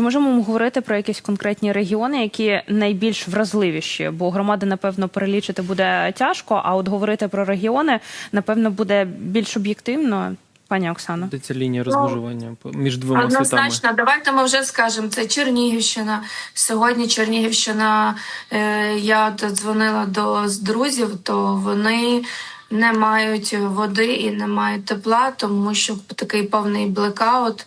Чи можемо ми говорити про якісь конкретні регіони, які найбільш вразливіші? Бо громади, напевно, перелічити буде тяжко, а от говорити про регіони, напевно, буде більш об'єктивно. Пані Оксано. Де ця лінія розмежування між двома світами? Однозначно, давайте ми вже скажемо. Це Чернігівщина. Сьогодні Чернігівщина. Е, я дзвонила до друзів, то вони не мають води і не мають тепла, тому що такий повний блекаут.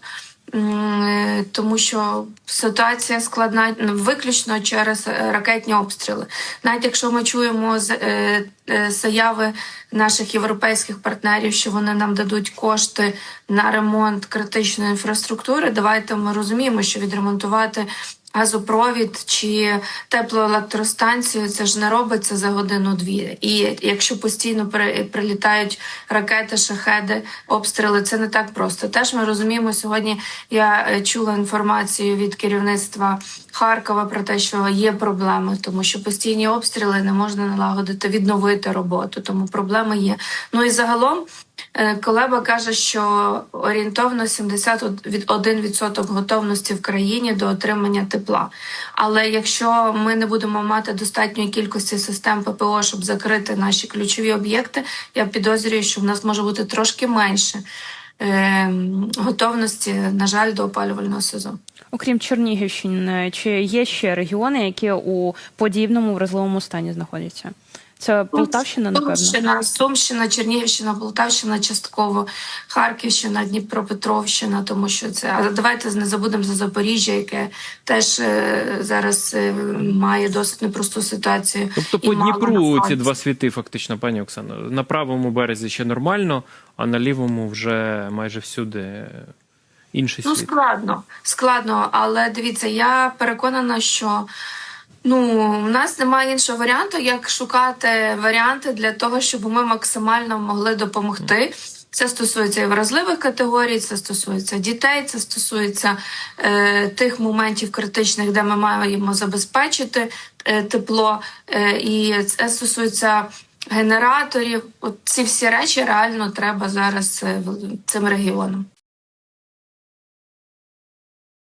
Е, Тому що ситуація складна виключно через е, ракетні обстріли. Навіть якщо ми чуємо е, заяви наших європейських партнерів, що вони нам дадуть кошти на ремонт критичної інфраструктури, давайте ми розуміємо, що відремонтувати газопровід чи теплоелектростанцію це ж не робиться за годину-дві. І якщо постійно при- прилітають ракети, шахеди, обстріли, це не так просто. Теж ми розуміємо сьогодні. Я е, чула інформацію від керівництва Харкова про те, що є проблеми, тому що постійні обстріли не можна налагодити, відновити роботу. Тому проблеми є. Ну і загалом. Е, Колеба каже, що орієнтовно 71% готовності в країні до отримання тепла. Але якщо ми не будемо мати достатньої кількості систем ППО, щоб закрити наші ключові об'єкти, я підозрюю, що в нас може бути трошки менше е, готовності, на жаль, до опалювального сезону. Окрім Чернігівщини, чи є ще регіони, які у подібному вразливому стані знаходяться? Це Полтавщина, напевно. Сумщина, Сумщина, Чернігівщина, Полтавщина, частково Харківщина, Дніпропетровщина, тому що це. Але давайте не забудемо за Запоріжжя, яке теж е, зараз е, має досить непросту ситуацію. Тобто і по Дніпру ці два світи, фактично, пані Оксано. На правому березі ще нормально, а на лівому вже майже всюди інший Ну, світ. складно, складно, але дивіться, я переконана, що ну у нас немає іншого варіанту, як шукати варіанти для того, щоб ми максимально могли допомогти. Це стосується і вразливих категорій, це стосується дітей, це стосується е, тих моментів критичних, де ми маємо забезпечити е, тепло, е, і це стосується генераторів. От ці всі речі реально треба зараз е, цим регіонам.